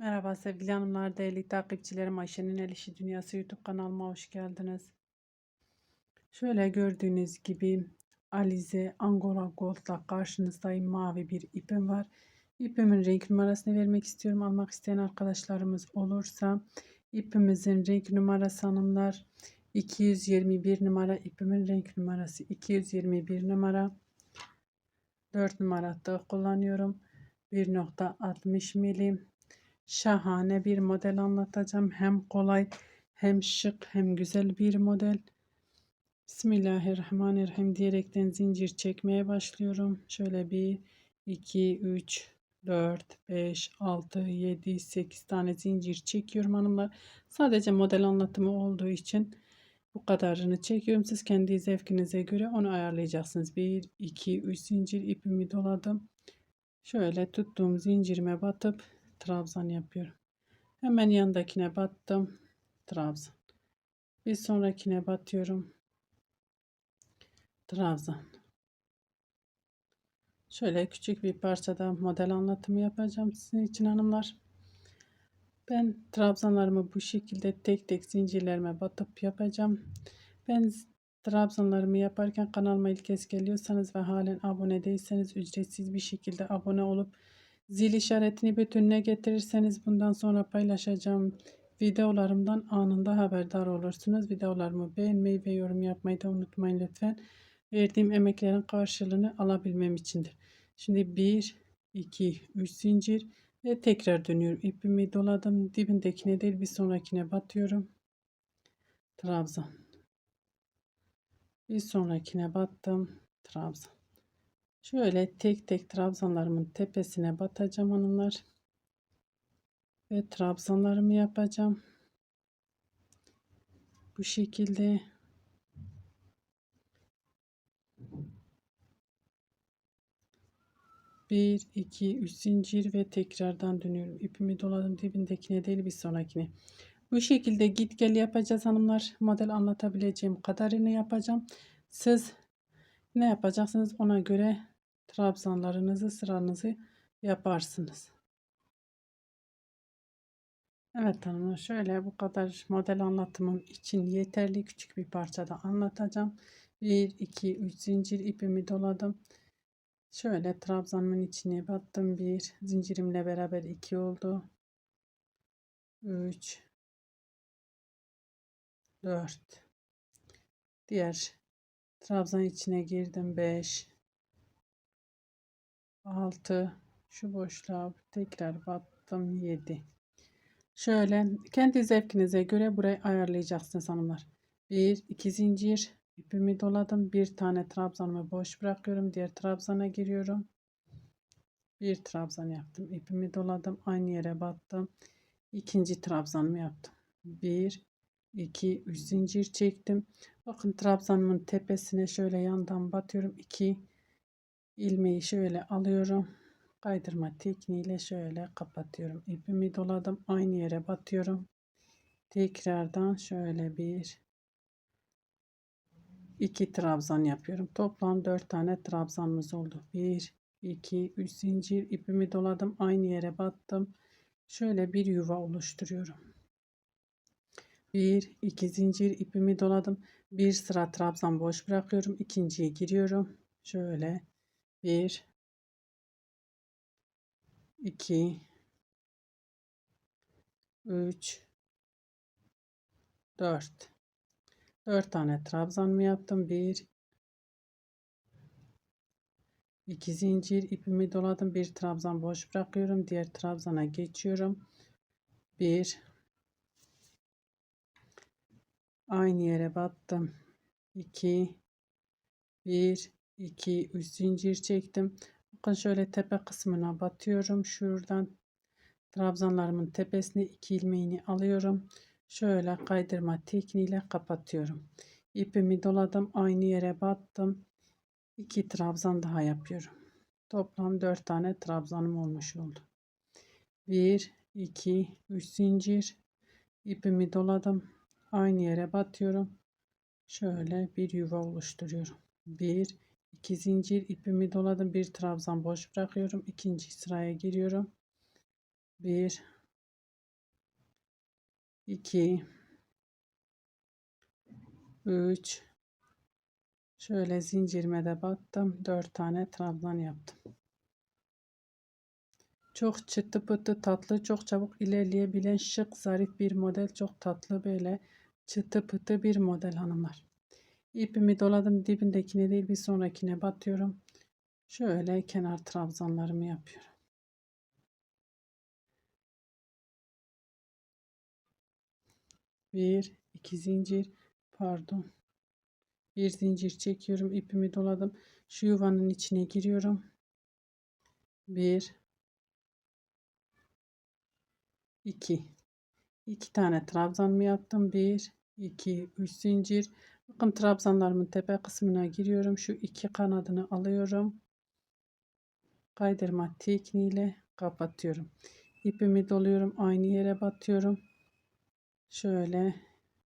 Merhaba sevgili hanımlar, değerli takipçilerim. Ayşe'nin El İşi Dünyası YouTube kanalıma hoş geldiniz. Şöyle gördüğünüz gibi Alize Angora Gold'la karşınızdayım. Mavi bir ipim var. İpimin renk numarasını vermek istiyorum. Almak isteyen arkadaşlarımız olursa ipimizin renk numarası hanımlar 221 numara. ipimin renk numarası 221 numara. 4 numara tığ kullanıyorum. 1.60 milim şahane bir model anlatacağım. Hem kolay hem şık hem güzel bir model. Bismillahirrahmanirrahim diyerekten zincir çekmeye başlıyorum. Şöyle bir 2 3 4 5 6 7 8 tane zincir çekiyorum hanımlar. Sadece model anlatımı olduğu için bu kadarını çekiyorum. Siz kendi zevkinize göre onu ayarlayacaksınız. 1 2 3 zincir ipimi doladım. Şöyle tuttuğum zincirime batıp trabzan yapıyorum. Hemen yandakine battım. Trabzan. Bir sonrakine batıyorum. Trabzan. Şöyle küçük bir parçada model anlatımı yapacağım sizin için hanımlar. Ben trabzanlarımı bu şekilde tek tek zincirlerime batıp yapacağım. Ben trabzanlarımı yaparken kanalıma ilk kez geliyorsanız ve halen abone değilseniz ücretsiz bir şekilde abone olup Zil işaretini bütününe getirirseniz bundan sonra paylaşacağım videolarımdan anında haberdar olursunuz. Videolarımı beğenmeyi ve yorum yapmayı da unutmayın lütfen. Verdiğim emeklerin karşılığını alabilmem içindir. Şimdi 1, 2, 3 zincir ve tekrar dönüyorum. İpimi doladım. Dibindekine değil bir sonrakine batıyorum. Trabzan. Bir sonrakine battım. Trabzan. Şöyle tek tek trabzanlarımın tepesine batacağım hanımlar. Ve trabzanlarımı yapacağım. Bu şekilde. Bir, iki, üç zincir ve tekrardan dönüyorum. İpimi doladım dibindekine değil bir sonrakine. Bu şekilde git gel yapacağız hanımlar. Model anlatabileceğim kadarını yapacağım. Siz ne yapacaksınız ona göre trabzanlarınızı sıranızı yaparsınız. Evet hanımlar şöyle bu kadar model anlatımım için yeterli küçük bir parçada anlatacağım. 1 2 3 zincir ipimi doladım. Şöyle trabzanımın içine battım. 1 zincirimle beraber 2 oldu. 3 4 Diğer trabzan içine girdim. 5 6 şu boşluğa tekrar battım. 7 şöyle kendi zevkinize göre burayı ayarlayacaksınız hanımlar. 1 2 zincir. İpimi doladım. Bir tane trabzanımı boş bırakıyorum. Diğer trabzana giriyorum. Bir trabzan yaptım. İpimi doladım. Aynı yere battım. İkinci trabzanımı yaptım. 1 2 3 zincir çektim. Bakın trabzanımın tepesine şöyle yandan batıyorum. 2 ilmeği şöyle alıyorum. Kaydırma tekniğiyle şöyle kapatıyorum. İpimi doladım. Aynı yere batıyorum. Tekrardan şöyle bir iki trabzan yapıyorum. Toplam 4 tane trabzanımız oldu. 1 2 3 zincir ipimi doladım. Aynı yere battım. Şöyle bir yuva oluşturuyorum. 1 2 zincir ipimi doladım. Bir sıra trabzan boş bırakıyorum. İkinciye giriyorum. Şöyle 1 2 3 4 4 tane trabzan mı yaptım? 1 2 zincir ipimi doladım. Bir trabzan boş bırakıyorum. Diğer trabzana geçiyorum. 1 aynı yere battım. 2 1 2 3 zincir çektim. Bakın şöyle tepe kısmına batıyorum. Şuradan trabzanlarımın tepesine iki ilmeğini alıyorum. Şöyle kaydırma tekniğiyle kapatıyorum. İpimi doladım. Aynı yere battım. 2 trabzan daha yapıyorum. Toplam 4 tane trabzanım olmuş oldu. 1 2 3 zincir ipimi doladım. Aynı yere batıyorum. Şöyle bir yuva oluşturuyorum. 1 2 zincir ipimi doladım. Bir trabzan boş bırakıyorum. İkinci sıraya giriyorum. 1 2 3 şöyle zincirime de battım. 4 tane trabzan yaptım. Çok çıtı pıtı tatlı çok çabuk ilerleyebilen şık zarif bir model. Çok tatlı böyle çıtı pıtı bir model hanımlar ipimi doladım dibindekine değil bir sonrakine batıyorum. Şöyle kenar trabzanlarımı yapıyorum. Bir iki zincir pardon. Bir zincir çekiyorum ipimi doladım. Şu yuvanın içine giriyorum. Bir iki. İki tane trabzan mı yaptım. Bir iki üç zincir bakın trabzanlarımın tepe kısmına giriyorum. Şu iki kanadını alıyorum. Kaydırma tekniğiyle kapatıyorum. İpimi doluyorum. Aynı yere batıyorum. Şöyle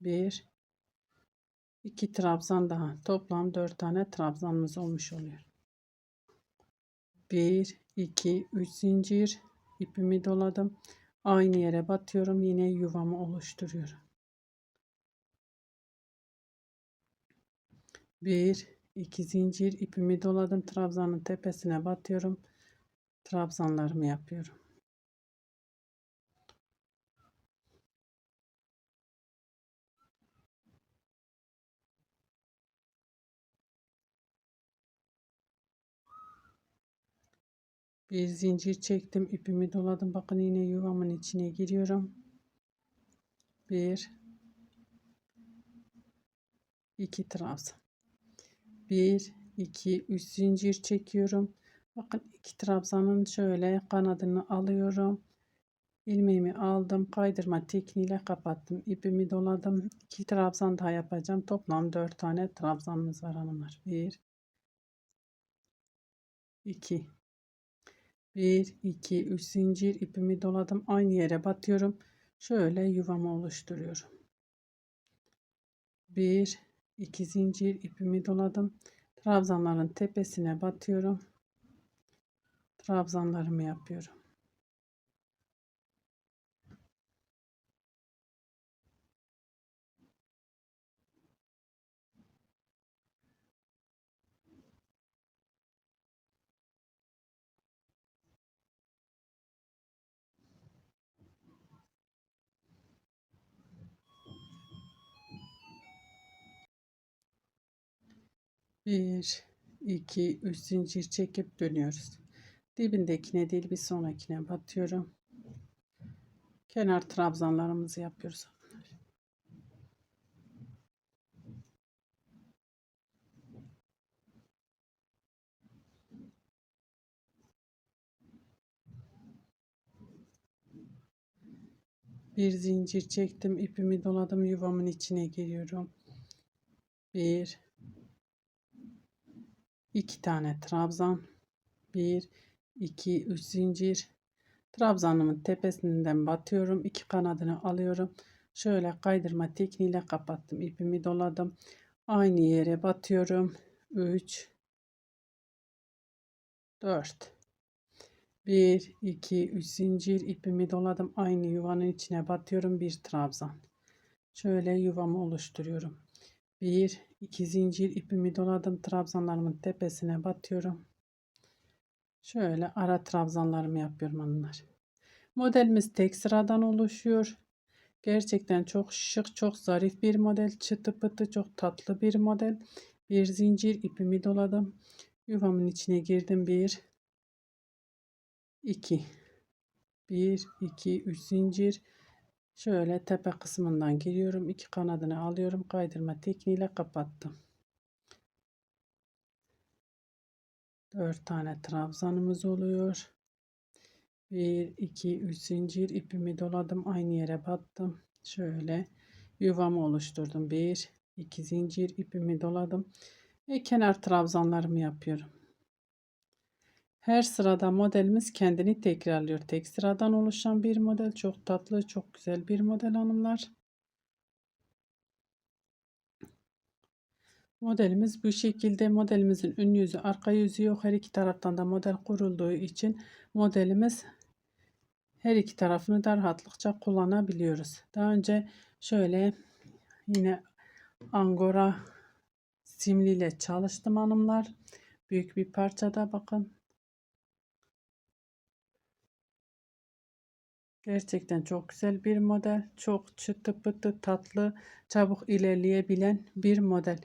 bir iki trabzan daha. Toplam dört tane trabzanımız olmuş oluyor. 1 2 3 zincir. İpimi doladım. Aynı yere batıyorum. Yine yuvamı oluşturuyorum 1 2 zincir ipimi doladım trabzanın tepesine batıyorum. Trabzanlarımı yapıyorum. Bir zincir çektim ipimi doladım. Bakın yine yuvamın içine giriyorum. Bir iki trabzan bir iki üç zincir çekiyorum. Bakın iki trabzanın şöyle kanadını alıyorum. İlmeğimi aldım kaydırma tekniğiyle kapattım. İpimi doladım. İki trabzan daha yapacağım. Toplam dört tane trabzanımız var hanımlar. Bir iki. 1 2 3 zincir ipimi doladım. Aynı yere batıyorum. Şöyle yuvamı oluşturuyorum. 1 2 zincir ipimi doladım. Trabzanların tepesine batıyorum. Trabzanlarımı yapıyorum Bir, iki, üç zincir çekip dönüyoruz. Dibindekine değil bir sonrakine batıyorum. Kenar trabzanlarımızı yapıyoruz. Bir zincir çektim, ipimi doladım, yuvamın içine giriyorum. Bir, iki tane trabzan, bir, iki, üç zincir. Trabzanımın tepesinden batıyorum, iki kanadını alıyorum. Şöyle kaydırma tekniğiyle kapattım, ipimi doladım. Aynı yere batıyorum. 3 4 1 2 3 zincir ipimi doladım aynı yuvanın içine batıyorum bir trabzan şöyle yuvamı oluşturuyorum 1 2 zincir ipimi doladım trabzanlarımın tepesine batıyorum. Şöyle ara trabzanlarımı yapıyorum hanımlar. Modelimiz tek sıradan oluşuyor. Gerçekten çok şık çok zarif bir model çıtı pıtı çok tatlı bir model. Bir zincir ipimi doladım. Yuvamın içine girdim. Bir 2 1 2 3 zincir şöyle tepe kısmından giriyorum iki kanadını alıyorum kaydırma tekniğiyle kapattım. 4 tane trabzanımız oluyor. 1 2 3 zincir ipimi doladım aynı yere battım. Şöyle yuvamı oluşturdum. 1 2 zincir ipimi doladım. Ve kenar trabzanlarımı yapıyorum her sırada modelimiz kendini tekrarlıyor. Tek sıradan oluşan bir model. Çok tatlı, çok güzel bir model hanımlar. Modelimiz bu şekilde. Modelimizin ön yüzü, arka yüzü yok. Her iki taraftan da model kurulduğu için modelimiz her iki tarafını da rahatlıkça kullanabiliyoruz. Daha önce şöyle yine angora simliyle çalıştım hanımlar. Büyük bir parçada bakın. Gerçekten çok güzel bir model. Çok çıtı pıtı tatlı, çabuk ilerleyebilen bir model.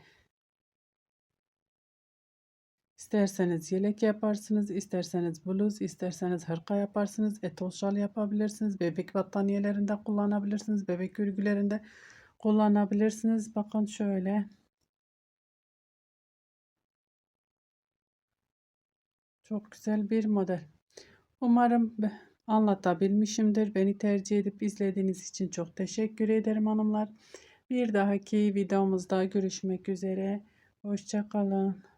İsterseniz yelek yaparsınız, isterseniz bluz, isterseniz hırka yaparsınız, etol şal yapabilirsiniz, bebek battaniyelerinde kullanabilirsiniz, bebek örgülerinde kullanabilirsiniz. Bakın şöyle. Çok güzel bir model. Umarım anlatabilmişimdir. Beni tercih edip izlediğiniz için çok teşekkür ederim hanımlar. Bir dahaki videomuzda görüşmek üzere. Hoşçakalın.